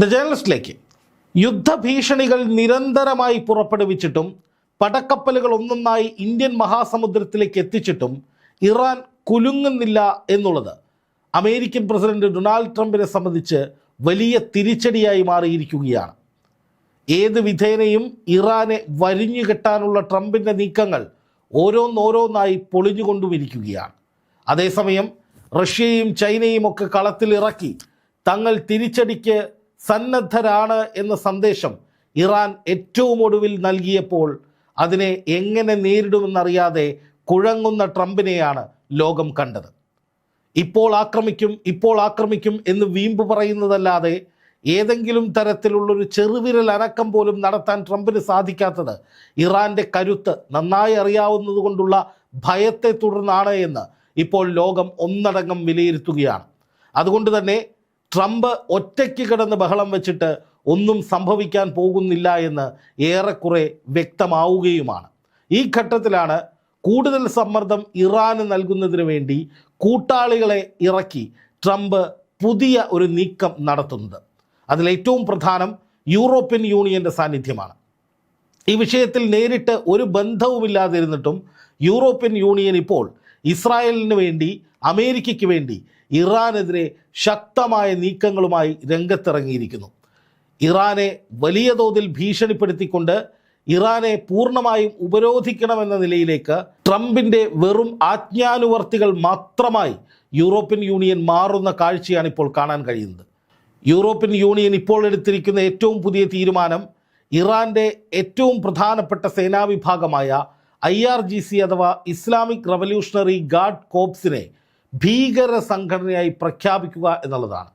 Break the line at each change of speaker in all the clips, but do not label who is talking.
The ജേർണലിസ്റ്റിലേക്ക് യുദ്ധഭീഷണികൾ നിരന്തരമായി പുറപ്പെടുവിച്ചിട്ടും പടക്കപ്പലുകൾ ഒന്നൊന്നായി Indian മഹാസമുദ്രത്തിലേക്ക് എത്തിച്ചിട്ടും Iran കുലുങ്ങുന്നില്ല എന്നുള്ളത് അമേരിക്കൻ പ്രസിഡന്റ് ഡൊണാൾഡ് ട്രംപിനെ സംബന്ധിച്ച് വലിയ തിരിച്ചടിയായി മാറിയിരിക്കുകയാണ്. ഏത് വിധേനയും ഇറാനെ വരിഞ്ഞു കെട്ടാനുള്ള ട്രംപിന്റെ നീക്കങ്ങൾ ഓരോന്നോരോന്നായി പൊളിഞ്ഞുകൊണ്ടുമിരിക്കുകയാണ്. അതേസമയം റഷ്യയും ചൈനയും ഒക്കെ കളത്തിലിറക്കി തങ്ങൾ തിരിച്ചടിക്ക് സന്നദ്ധരാണ് എന്ന സന്ദേശം ഇറാൻ ഏറ്റവും ഒടുവിൽ നൽകിയപ്പോൾ അതിനെ എങ്ങനെ നേരിടുമെന്നറിയാതെ കുഴങ്ങുന്ന ട്രംപിനെയാണ് ലോകം കണ്ടത്. ഇപ്പോൾ ആക്രമിക്കും ഇപ്പോൾ ആക്രമിക്കും എന്ന് വീമ്പ് പറയുന്നതല്ലാതെ ഏതെങ്കിലും തരത്തിലുള്ളൊരു ചെറുവിരൽ അനക്കം പോലും നടത്താൻ ട്രംപിന് സാധിക്കാത്തത് ഇറാന്റെ കരുത്ത് നന്നായി അറിയാവുന്നതുകൊണ്ടുള്ള ഭയത്തെ തുടർന്നാണ് എന്ന് ഇപ്പോൾ ലോകം ഒന്നടങ്കം വിലയിരുത്തുകയാണ്. അതുകൊണ്ട് തന്നെ ട്രംപ് ഒറ്റയ്ക്ക് കിടന്ന് ബഹളം വെച്ചിട്ട് ഒന്നും സംഭവിക്കാൻ പോകുന്നില്ല എന്ന് ഏറെക്കുറെ വ്യക്തമാവുകയുമാണ്. ഈ ഘട്ടത്തിലാണ് കൂടുതൽ സമ്മർദ്ദം ഇറാന് നൽകുന്നതിന് വേണ്ടി കൂട്ടാളികളെ ഇറക്കി ട്രംപ് പുതിയ ഒരു നീക്കം നടത്തുന്നത്. അതിലേറ്റവും പ്രധാനം യൂറോപ്യൻ യൂണിയന്റെ സാന്നിധ്യമാണ്. ഈ വിഷയത്തിൽ നേരിട്ട് ഒരു ബന്ധവുമില്ലാതിരുന്നിട്ടും യൂറോപ്യൻ യൂണിയൻ ഇപ്പോൾ ഇസ്രായേലിന് വേണ്ടി അമേരിക്കയ്ക്ക് വേണ്ടി ഇറാനെതിരെ ശക്തമായ നീക്കങ്ങളുമായി രംഗത്തിറങ്ങിയിരിക്കുന്നു. ഇറാനെ വലിയ തോതിൽ ഭീഷണിപ്പെടുത്തിക്കൊണ്ട് ഇറാനെ പൂർണമായും ഉപരോധിക്കണമെന്ന നിലയിലേക്ക് ട്രംപിന്റെ വെറും ആജ്ഞാനുവർത്തികൾ മാത്രമായി യൂറോപ്യൻ യൂണിയൻ മാറുന്ന കാഴ്ചയാണ് ഇപ്പോൾ കാണാൻ കഴിയുന്നത്. യൂറോപ്യൻ യൂണിയൻ ഇപ്പോൾ എടുത്തിരിക്കുന്ന ഏറ്റവും പുതിയ തീരുമാനം ഇറാന്റെ ഏറ്റവും പ്രധാനപ്പെട്ട സേനാവിഭാഗമായ ഐ ആർ ജി സി അഥവാ ഇസ്ലാമിക് റവല്യൂഷണറി ഗാർഡ് കോപ്സിനെ ഭീകര സംഘടനയായി പ്രഖ്യാപിക്കുക എന്നുള്ളതാണ്.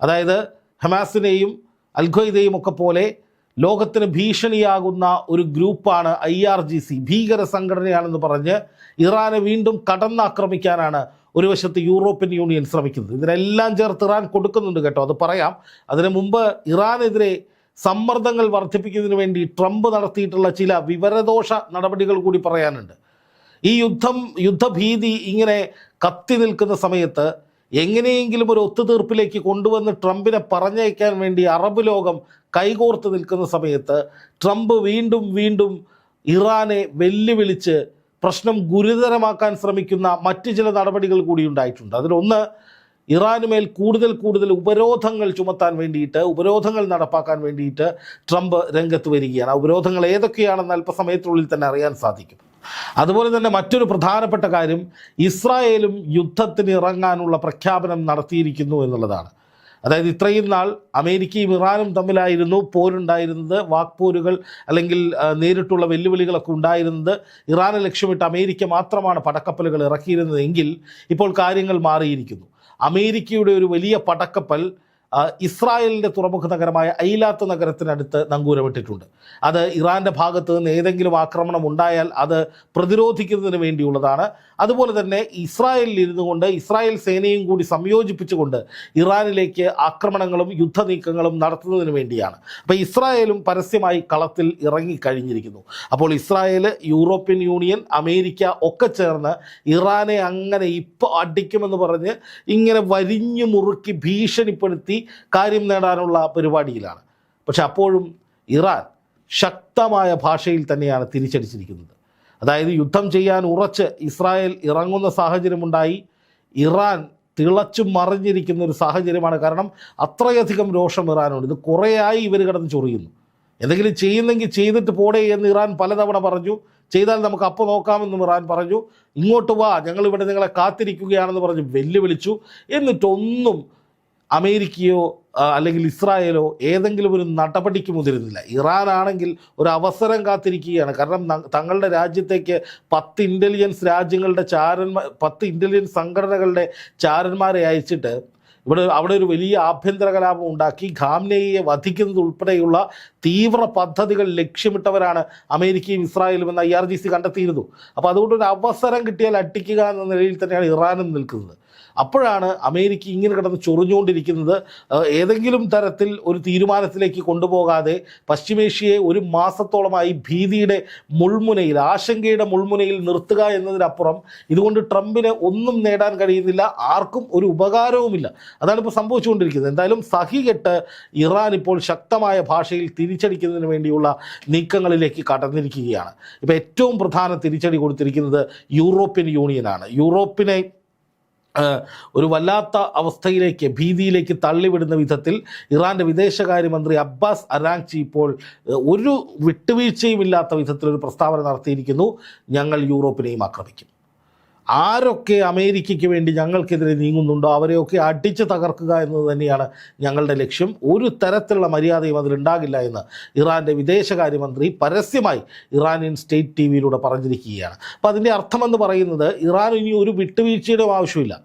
അതായത് ഹമാസിനെയും അൽഖയ്ദയും ഒക്കെ പോലെ ലോകത്തിന് ഭീഷണിയാകുന്ന ഒരു ഗ്രൂപ്പാണ് ഐ ആർ ജി സി ഭീകര സംഘടനയാണെന്ന് പറഞ്ഞ് ഇറാനെ വീണ്ടും കടന്നാക്രമിക്കാനാണ് ഒരു വശത്ത് യൂറോപ്യൻ യൂണിയൻ ശ്രമിക്കുന്നത്. ഇതിനെല്ലാം ചേർത്ത് ഇറാൻ കൊടുക്കുന്നുണ്ട് കേട്ടോ അത് പറയാം. അതിനു മുമ്പ് ഇറാനെതിരെ സമ്മർദ്ദങ്ങൾ വർദ്ധിപ്പിക്കുന്നതിന് വേണ്ടി ട്രംപ് നടത്തിയിട്ടുള്ള ചില വിവരദോഷ നടപടികൾ കൂടി പറയാനുണ്ട്. ഈ യുദ്ധം യുദ്ധഭീതി ഇങ്ങനെ കത്തി നിൽക്കുന്ന സമയത്ത് എങ്ങനെയെങ്കിലും ഒരു ഒത്തുതീർപ്പിലേക്ക് കൊണ്ടുവന്ന് ട്രംപിനെ പറഞ്ഞയക്കാൻ വേണ്ടി അറബ് ലോകം കൈകോർത്ത് നിൽക്കുന്ന സമയത്ത് ട്രംപ് വീണ്ടും വീണ്ടും ഇറാനെ വെല്ലുവിളിച്ച് പ്രശ്നം ഗുരുതരമാക്കാൻ ശ്രമിക്കുന്ന മറ്റ് ചില നടപടികൾ കൂടി ഉണ്ടായിട്ടുണ്ട്. അതിലൊന്ന് ഇറാന് മേൽ കൂടുതൽ കൂടുതൽ ഉപരോധങ്ങൾ ചുമത്താൻ വേണ്ടിയിട്ട് ഉപരോധങ്ങൾ നടപ്പാക്കാൻ വേണ്ടിയിട്ട് ട്രംപ് രംഗത്ത് വരികയാണ്. ആ ഉപരോധങ്ങൾ ഏതൊക്കെയാണെന്ന് അല്പസമയത്തിനുള്ളിൽ തന്നെ അറിയാൻ സാധിക്കും. അതുപോലെ തന്നെ മറ്റൊരു പ്രധാനപ്പെട്ട കാര്യം ഇസ്രായേലും യുദ്ധത്തിന് ഇറങ്ങാനുള്ള പ്രഖ്യാപനം നടത്തിയിരിക്കുന്നു എന്നുള്ളതാണ്. അതായത് ഇത്രയും നാൾ അമേരിക്കയും ഇറാനും തമ്മിലായിരുന്നു പോരുണ്ടായിരുന്നത് വാക്പോരുകൾ അല്ലെങ്കിൽ നേരിട്ടുള്ള വെല്ലുവിളികളൊക്കെ ഉണ്ടായിരുന്നത്. ഇറാനെ ലക്ഷ്യമിട്ട് അമേരിക്ക മാത്രമാണ് പടക്കപ്പലുകൾ ഇറക്കിയിരുന്നതെങ്കിൽ ഇപ്പോൾ കാര്യങ്ങൾ മാറിയിരിക്കുന്നു. അമേരിക്കയുടെ ഒരു വലിയ പടക്കപ്പൽ ഇസ്രായേലിന്റെ തുറമുഖ നഗരമായ ഐലാത്ത് നഗരത്തിനടുത്ത് നങ്കൂരമിട്ടിട്ടുണ്ട്. അത് ഇറാന്റെ ഭാഗത്ത് നിന്ന് ഏതെങ്കിലും ആക്രമണം ഉണ്ടായാൽ അത് പ്രതിരോധിക്കുന്നതിന് വേണ്ടിയുള്ളതാണ്. അതുപോലെ തന്നെ ഇസ്രായേലിൽ ഇരുന്നു കൊണ്ട് ഇസ്രായേൽ സേനയും കൂടി സംയോജിപ്പിച്ചുകൊണ്ട് ഇറാനിലേക്ക് ആക്രമണങ്ങളും യുദ്ധ നീക്കങ്ങളും നടത്തുന്നതിന് വേണ്ടിയാണ്. അപ്പോൾ ഇസ്രായേലും പരസ്യമായി കളത്തിൽ ഇറങ്ങിക്കഴിഞ്ഞിരിക്കുന്നു അപ്പോൾ ഇസ്രായേൽ യൂറോപ്യൻ യൂണിയൻ അമേരിക്ക ഒക്കെ ചേർന്ന് ഇറാനെ അങ്ങനെ ഇപ്പോൾ അടിക്കുമെന്ന് പറഞ്ഞ് ഇങ്ങനെ വരിഞ്ഞു മുറുക്കി ഭീഷണിപ്പെടുത്തി കാര്യം നേടാനുള്ള പരിപാടിയിലാണ്. പക്ഷെ അപ്പോഴും ഇറാൻ ശക്തമായ ഭാഷയിൽ തന്നെയാണ് തിരിച്ചടിച്ചിരിക്കുന്നത്. അതായത് യുദ്ധം ചെയ്യാൻ ഉറച്ച് ഇസ്രായേൽ ഇറങ്ങുന്ന സാഹചര്യമുണ്ടായി. ഇറാൻ തിളച്ചു മറിഞ്ഞിരിക്കുന്ന ഒരു സാഹചര്യമാണ് കാരണം അത്രയധികം രോഷം ഇറാനുണ്ട് ഇത് കുറേയായി ഇവർ കിടന്ന് ചൊറിയുന്നു. എന്തെങ്കിലും ചെയ്യുന്നെങ്കിൽ ചെയ്തിട്ട് പോടേ എന്ന് ഇറാൻ പലതവണ പറഞ്ഞു. ചെയ്താൽ നമുക്ക് അപ്പോൾ നോക്കാമെന്നും ഇറാൻ പറഞ്ഞു. ഇങ്ങോട്ട് വാ ഞങ്ങളിവിടെ നിങ്ങളെ കാത്തിരിക്കുകയാണെന്ന് പറഞ്ഞ് വെല്ലുവിളിച്ചു. എന്നിട്ടൊന്നും അമേരിക്കയോ അല്ലെങ്കിൽ ഇസ്രായേലോ ഏതെങ്കിലും ഒരു നടപടിക്ക് മുതിരുന്നില്ല. ഇറാനാണെങ്കിൽ ഒരു അവസരം കാത്തിരിക്കുകയാണ്. കാരണം തങ്ങളുടെ രാജ്യത്തേക്ക് പത്ത് ഇന്റലിജൻസ് രാജ്യങ്ങളുടെ ചാരന്മാർ പത്ത് ഇന്റലിജൻസ് സംഘടനകളുടെ ചാരന്മാരെ അയച്ചിട്ട് ഇവിടെ അവിടെ ഒരു വലിയ ആഭ്യന്തര കലാപം ഉണ്ടാക്കി. ഖാംനെയെ വധിക്കുന്നത് ഉൾപ്പെടെയുള്ള തീവ്ര പദ്ധതികൾ ലക്ഷ്യമിട്ടവരാണ് അമേരിക്കയും ഇസ്രായേലും എന്ന് ഐ ആർ ജി സി കണ്ടെത്തിയിരുന്നു. അപ്പോൾ അതുകൊണ്ട് ഒരു അവസരം കിട്ടിയാൽ അട്ടിക്കുക എന്ന നിലയിൽ തന്നെയാണ് ഇറാനും നിൽക്കുന്നത്. അപ്പോഴാണ് അമേരിക്ക ഇങ്ങനെ കിടന്ന് ചൊറിഞ്ഞുകൊണ്ടിരിക്കുന്നത്. ഏതെങ്കിലും തരത്തിൽ ഒരു തീരുമാനത്തിലേക്ക് കൊണ്ടുപോകാതെ പശ്ചിമേഷ്യയെ ഒരു മാസത്തോളമായി ഭീതിയുടെ മുൾമുനയിൽ ആശങ്കയുടെ മുൾമുനയിൽ നിർത്തുക എന്നതിനപ്പുറം ഇതുകൊണ്ട് ട്രംപിന് ഒന്നും നേടാൻ കഴിയുന്നില്ല ആർക്കും ഒരു ഉപകാരവുമില്ല. അതാണ് ഇപ്പോൾ സംഭവിച്ചുകൊണ്ടിരിക്കുന്നത്. എന്തായാലും സഹികെട്ട് ഇറാൻ ഇപ്പോൾ ശക്തമായ ഭാഷയിൽ തിരിച്ചടിക്കുന്നതിന് വേണ്ടിയുള്ള നീക്കങ്ങളിലേക്ക് കടന്നിരിക്കുകയാണ്. ഇപ്പോൾ ഏറ്റവും പ്രധാന തിരിച്ചടി കൊടുത്തിരിക്കുന്നത് യൂറോപ്യൻ യൂണിയനാണ്. യൂറോപ്പിനെ ഒരു വല്ലാത്ത അവസ്ഥയിലേക്ക് ഭീതിയിലേക്ക് തള്ളിവിടുന്ന വിധത്തിൽ ഇറാന്റെ വിദേശകാര്യമന്ത്രി അബ്ബാസ് അരാങ്ചി ഇപ്പോൾ ഒരു വിട്ടുവീഴ്ചയും ഇല്ലാത്ത വിധത്തിലൊരു പ്രസ്താവന നടത്തിയിരിക്കുന്നു. ഞങ്ങൾ യൂറോപ്പിനെയും ആക്രമിക്കും. ആരൊക്കെ അമേരിക്കയ്ക്ക് വേണ്ടി ഞങ്ങൾക്കെതിരെ നീങ്ങുന്നുണ്ടോ അവരെയൊക്കെ അടിച്ച് തകർക്കുക എന്നത് തന്നെയാണ് ഞങ്ങളുടെ ലക്ഷ്യം. ഒരു തരത്തിലുള്ള മര്യാദയും അതിലുണ്ടാകില്ല എന്ന് ഇറാന്റെ വിദേശകാര്യമന്ത്രി പരസ്യമായി ഇറാനിയൻ സ്റ്റേറ്റ് ടി വിയിലൂടെ പറഞ്ഞിരിക്കുകയാണ്. അപ്പോൾ അതിന്റെ അർത്ഥമെന്ന് പറയുന്നത് ഇറാൻ ഇനി ഒരു വിട്ടുവീഴ്ചയുടെ ആവശ്യമില്ല.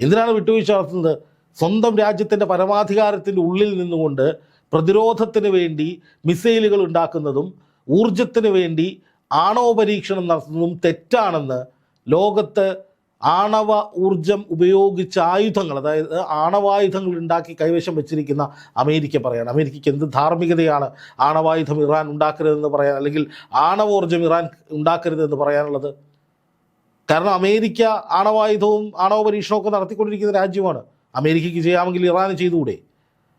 എന്തിനാണ് വിട്ടുവീഴ്ച നടത്തുന്നത്? സ്വന്തം രാജ്യത്തിന്റെ പരമാധികാരത്തിന്റെ ഉള്ളിൽ നിന്നുകൊണ്ട് പ്രതിരോധത്തിന് വേണ്ടി മിസൈലുകൾ ഉണ്ടാക്കുന്നതും ഊർജത്തിന് വേണ്ടി ആണവ പരീക്ഷണം നടത്തുന്നതും തെറ്റാണെന്ന് ലോകത്ത് ആണവ ഊർജം ഉപയോഗിച്ച ആയുധങ്ങൾ അതായത് ആണവായുധങ്ങൾ ഉണ്ടാക്കി കൈവശം വെച്ചിരിക്കുന്ന അമേരിക്ക പറയാണ്. അമേരിക്കയ്ക്ക് എന്ത് ധാർമ്മികതയാണ് ആണവായുധം ഇറാൻ ഉണ്ടാക്കരുതെന്ന് പറയാൻ അല്ലെങ്കിൽ ആണവോർജം ഇറാൻ ഉണ്ടാക്കരുതെന്ന് പറയാനുള്ളത്? കാരണം അമേരിക്ക ആണവായുധവും ആണവ പരീക്ഷണവും ഒക്കെ നടത്തിക്കൊണ്ടിരിക്കുന്ന രാജ്യമാണ്. അമേരിക്കയ്ക്ക് ചെയ്യാമെങ്കിൽ ഇറാൻ ചെയ്തുകൂടെ?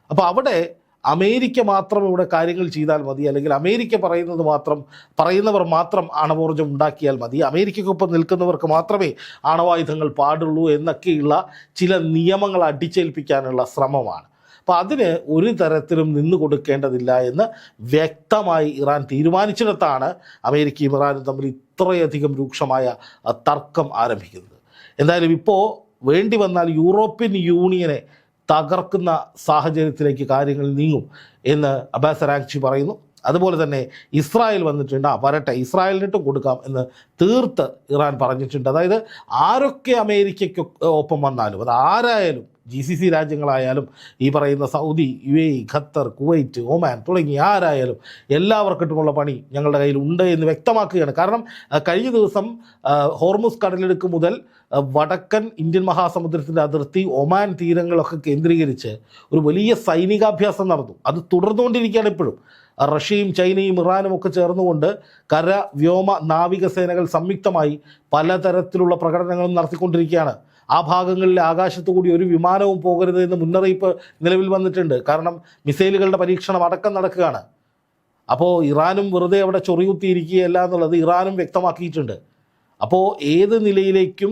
അപ്പോൾ അവിടെ അമേരിക്ക മാത്രം ഇവിടെ കാര്യങ്ങൾ ചെയ്താൽ മതി അല്ലെങ്കിൽ അമേരിക്ക പറയുന്നത് മാത്രം പറയുന്നവർ മാത്രം ആണവോർജം ഉണ്ടാക്കിയാൽ മതി. അമേരിക്കയ്ക്കൊപ്പം നിൽക്കുന്നവർക്ക് മാത്രമേ ആണവായുധങ്ങൾ പാടുള്ളൂ എന്നൊക്കെയുള്ള ചില നിയമങ്ങൾ അടിച്ചേൽപ്പിക്കാനുള്ള ശ്രമമാണ്. അപ്പോൾ അതിന് ഒരു തരത്തിലും നിന്നു കൊടുക്കേണ്ടതില്ല എന്ന് വ്യക്തമായി ഇറാൻ തീരുമാനിച്ചിടത്താണ് അമേരിക്കയും ഇറാനും തമ്മിൽ ഇത്രയധികം രൂക്ഷമായ തർക്കം ആരംഭിക്കുന്നത്. എന്തായാലും ഇപ്പോൾ വേണ്ടി വന്നാൽ യൂറോപ്യൻ യൂണിയനെ തകർക്കുന്ന സാഹചര്യത്തിലേക്ക് കാര്യങ്ങൾ നീങ്ങും എന്ന് അബ്ബാസ് അറാങ്ചി പറയുന്നു. അതുപോലെ തന്നെ ഇസ്രായേൽ വന്നിട്ടുണ്ട്. ആ വരട്ടെ ഇസ്രായേലിനിട്ടും കൊടുക്കാം എന്ന് തീർത്ത് ഇറാൻ പറഞ്ഞിട്ടുണ്ട്. അതായത് ആരൊക്കെ അമേരിക്കയ്ക്ക് ഒപ്പം വന്നാലും അത് ആരായാലും ജി സി സി രാജ്യങ്ങളായാലും ഈ പറയുന്ന Saudi U A Qatar Kuwait Oman തുടങ്ങി ആരായാലും എല്ലാവർക്കിട്ടുമുള്ള പണി ഞങ്ങളുടെ കയ്യിൽ ഉണ്ട് എന്ന് വ്യക്തമാക്കുകയാണ്. കാരണം കഴിഞ്ഞ ദിവസം ഹോർമുസ് കടലെടുക്ക് മുതൽ വടക്കൻ ഇന്ത്യൻ മഹാസമുദ്രത്തിന്റെ അതിർത്തി ഒമാൻ തീരങ്ങളൊക്കെ കേന്ദ്രീകരിച്ച് ഒരു വലിയ സൈനികാഭ്യാസം നടന്നു. അത് തുടർന്നുകൊണ്ടിരിക്കുകയാണ് ഇപ്പോഴും. റഷ്യയും ചൈനയും ഇറാനും ഒക്കെ ചേർന്നുകൊണ്ട് കര വ്യോമ നാവിക സേനകൾ സംയുക്തമായി പലതരത്തിലുള്ള പ്രകടനങ്ങളും നടത്തിക്കൊണ്ടിരിക്കുകയാണ്. ആ ഭാഗങ്ങളിൽ ആകാശത്തു കൂടി ഒരു വിമാനവും പോകരുത് എന്ന് മുന്നറിയിപ്പ് നിലവിൽ വന്നിട്ടുണ്ട്. കാരണം മിസൈലുകളുടെ പരീക്ഷണം അടക്കം നടക്കുകയാണ്. അപ്പോൾ ഇറാനും വെറുതെ അവിടെ ചൊറിയുത്തിയിരിക്കുകയല്ല എന്നുള്ളത് ഇറാനും വ്യക്തമാക്കിയിട്ടുണ്ട്. അപ്പോൾ ഏത് നിലയിലേക്കും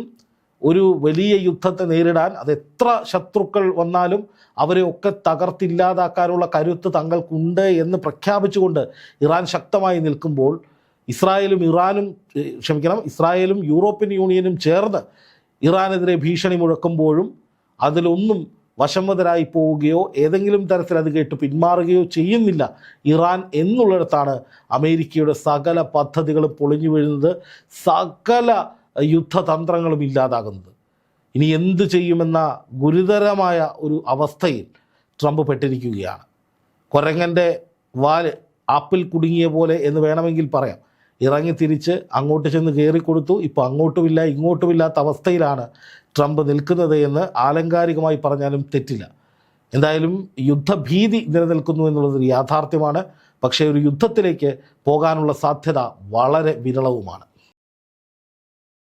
ഒരു വലിയ യുദ്ധത്തെ നേരിടാൻ അത് എത്ര ശത്രുക്കൾ വന്നാലും അവരെ ഒക്കെ തകർത്തില്ലാതാക്കാനുള്ള കരുത്ത് തങ്ങൾക്കുണ്ട് എന്ന് പ്രഖ്യാപിച്ചുകൊണ്ട് ഇറാൻ ശക്തമായി നിൽക്കുമ്പോൾ ഇസ്രായേലും ഇറാനും ക്ഷമിക്കണം ഇസ്രായേലും യൂറോപ്യൻ യൂണിയനും ചേർന്ന് ഇറാനെതിരെ ഭീഷണി മുഴക്കുമ്പോഴും അതിലൊന്നും വശംവതരായി പോവുകയോ ഏതെങ്കിലും തരത്തിൽ അത് കേട്ട് പിന്മാറുകയോ ചെയ്യുന്നില്ല ഇറാൻ എന്നുള്ളിടത്താണ് അമേരിക്കയുടെ സകല പദ്ധതികളും പൊളിഞ്ഞു വീഴുന്നത് സകല യുദ്ധതന്ത്രങ്ങളും ഇല്ലാതാകുന്നത്. ഇനി എന്ത് ചെയ്യുമെന്ന ഗുരുതരമായ ഒരു അവസ്ഥയിൽ ട്രംപ് പെട്ടിരിക്കുകയാണ്. കുരങ്ങന്റെ വാൽ ആപ്പിൽ കുടുങ്ങിയ പോലെ എന്ന് വേണമെങ്കിൽ പറയാം. ഇറങ്ങി തിരിച്ച് അങ്ങോട്ട് ചെന്ന് കയറിക്കൊടുത്തു. ഇപ്പോൾ അങ്ങോട്ടുമില്ല ഇങ്ങോട്ടുമില്ലാത്ത അവസ്ഥയിലാണ് ട്രംപ് നിൽക്കുന്നത് എന്ന് ആലങ്കാരികമായി പറഞ്ഞാലും തെറ്റില്ല. എന്തായാലും യുദ്ധഭീതി നിലനിൽക്കുന്നു എന്നുള്ളതൊരു യാഥാർത്ഥ്യമാണ്. പക്ഷേ ഒരു യുദ്ധത്തിലേക്ക് പോകാനുള്ള സാധ്യത വളരെ വിരളവുമാണ്.